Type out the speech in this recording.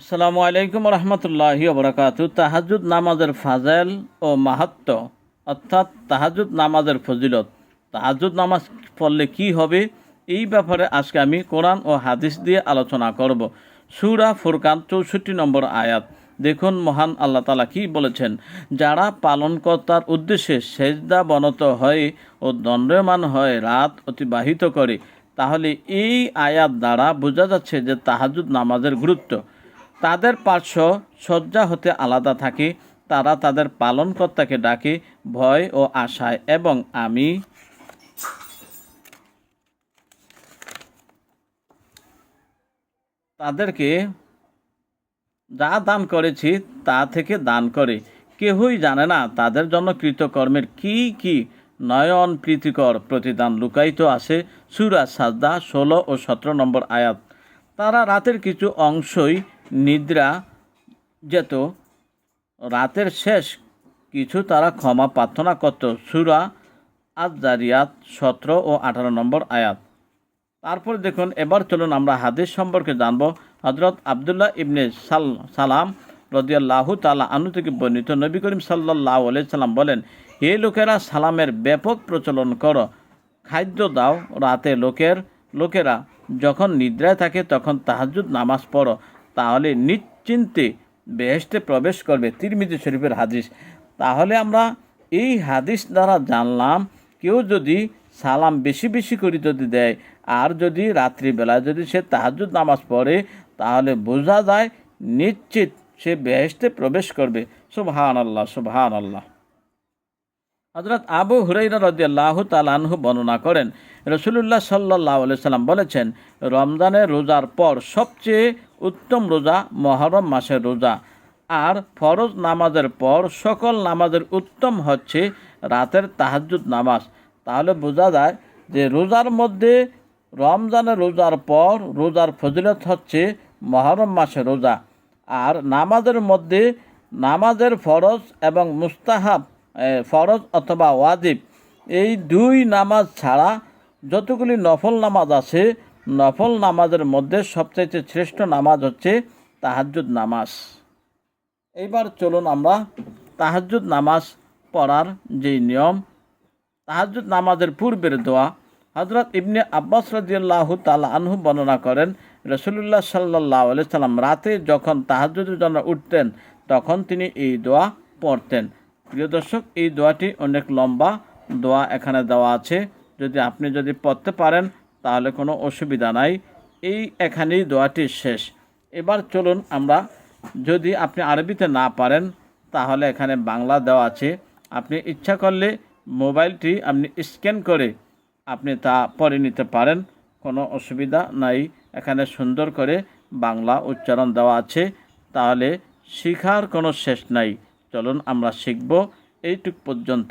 আসসালামু আলাইকুম রহমতুল্লাহি বরকাত তাহাজুদ নামাজের ফাজেল ও মাহাত্ম অর্থাৎ তাহাজুদ নামাজের ফজিলত। তাহাজুদ নামাজ পড়লে কি হবে? এই ব্যাপারে আজকে আমি কোরআন ও হাদিস দিয়ে আলোচনা করব। সুরা ফুরকান চৌষট্টি নম্বর আয়াত। দেখুন, মহান আল্লাহ তালা কি বলেছেন? যারা পালনকর্তার উদ্দেশ্যে সেজদা বনত হয় ও দণ্ডমান হয়ে, রাত অতিবাহিত করে, তাহলে এই আয়াত দ্বারা বোঝা যাচ্ছে যে তাহাজুদ নামাজের গুরুত্ব। তাদের পার্শ্ব শয্যা হতে আলাদা থাকে। তারা তাদের পালনকর্তাকে ডাকে ভয় ও আশায় এবং আমি তাদেরকে যা দান করেছি তা থেকে দান করে। কেহই জানে না তাদের জন্য কৃতকর্মের কি কি নয়ন প্রীতিকর প্রতিদান লুকায়িত আছে। সুরা সাজদা ষোলো ও সতেরো নম্বর আয়াত। তারা রাতের কিছু অংশই নিদ্রা যেত, রাতের শেষ কিছু তারা ক্ষমা প্রার্থনা করত। সুরা আজ জারিয়াত সতেরো ও আঠারো নম্বর আয়াত। তারপর দেখুন, এবার চলুন আমরা হাদিস সম্পর্কে জানব। হজরত আবদুল্লাহ ইবনে সাল, সালাম রদিয়াল্লাহু তালা আনু থেকে বর্ণিত নবী করিম সাল্লাহ সাল্লাম বলেন, হে লোকেরা, সালামের ব্যাপক প্রচলন করো। খাদ্য দাও রাতে লোকের, লোকেরা যখন নিদ্রায় থাকে তখন তাহাজুদ নামাজ পড়ো। তাহলে নিশ্চিন্তে বেহেস্তে প্রবেশ করবে তিরমিজি শরীফের হাদিস। তাহলে আমরা এই হাদিস দ্বারা জানলাম, কেউ যদি সালাম বেশি বেশি করে যদি দেয়, আর যদি রাত্রিবেলায় যদি সে তাহাজুদ নামাজ পড়ে, তাহলে বোঝা যায় নিশ্চিত সে বেহেস্তে প্রবেশ করবে। সুবহান আল্লাহ সুবহান আল্লাহ হজরত আবু হুরাইরা রদিয়াল্লাহ তালানহু বর্ণনা করেন, রসুলুল্লাহ সাল্লাহ সাল্লাম বলেছেন, রমজানের রোজার পর সবচেয়ে উত্তম রোজা, মহরম মাসের রোজা। আর ফরজ নামাজের পর সকল নামাজের উত্তম হচ্ছে রাতের তাহাজ্জুদ নামাজ। তাহলে বোঝা যায় যে রোজার মধ্যে রমজানের রোজার পর রোজার ফজিলত হচ্ছে মহরম মাসে রোজা। আর নামাজের মধ্যে নামাজের ফরজ এবং মুস্তাহাব ফরজ অথবা ওয়াজিব, এই দুই নামাজ ছাড়া যতগুলি নফল নামাজ আছে নফল নামাজের মধ্যে সবচাইতে শ্রেষ্ঠ নামাজ হচ্ছে তাহাজ্জুদ নামাজ। এইবার চলুন আমরা তাহাজ্জুদ নামাজ পড়ার যেই নিয়ম, তাহাজ্জুদ নামাজের পূর্বের দোয়া। হজরত ইবনে আব্বাস রাজিয়াল্লাহু তালা আনহু বর্ণনা করেন রসুল্লাহ সাল্লাহ সাল্লাম রাতে যখন তাহাজ্জুদের জন্য উঠতেন, তখন তিনি এই দোয়া পড়তেন। প্রিয় দর্শক, এই দোয়াটি অনেক লম্বা দোয়া এখানে দেওয়া আছে। যদি আপনি যদি পড়তে পারেন তাহলে কোনো অসুবিধা নাই। এই এখানেই দোয়াটি শেষ। এবার চলুন আমরা, যদি আপনি আরবিতে না পারেন, তাহলে এখানে বাংলা দেওয়া আছে। আপনি ইচ্ছা করলে মোবাইলটি আপনি স্ক্যান করে আপনি তা পড়ে নিতে পারেন। কোনো অসুবিধা নাই। এখানে সুন্দর করে বাংলা উচ্চারণ দেওয়া আছে। তাহলে শিখার কোনো শেষ নাই। চলুন আমরা শিখব। এইটুক পর্যন্ত।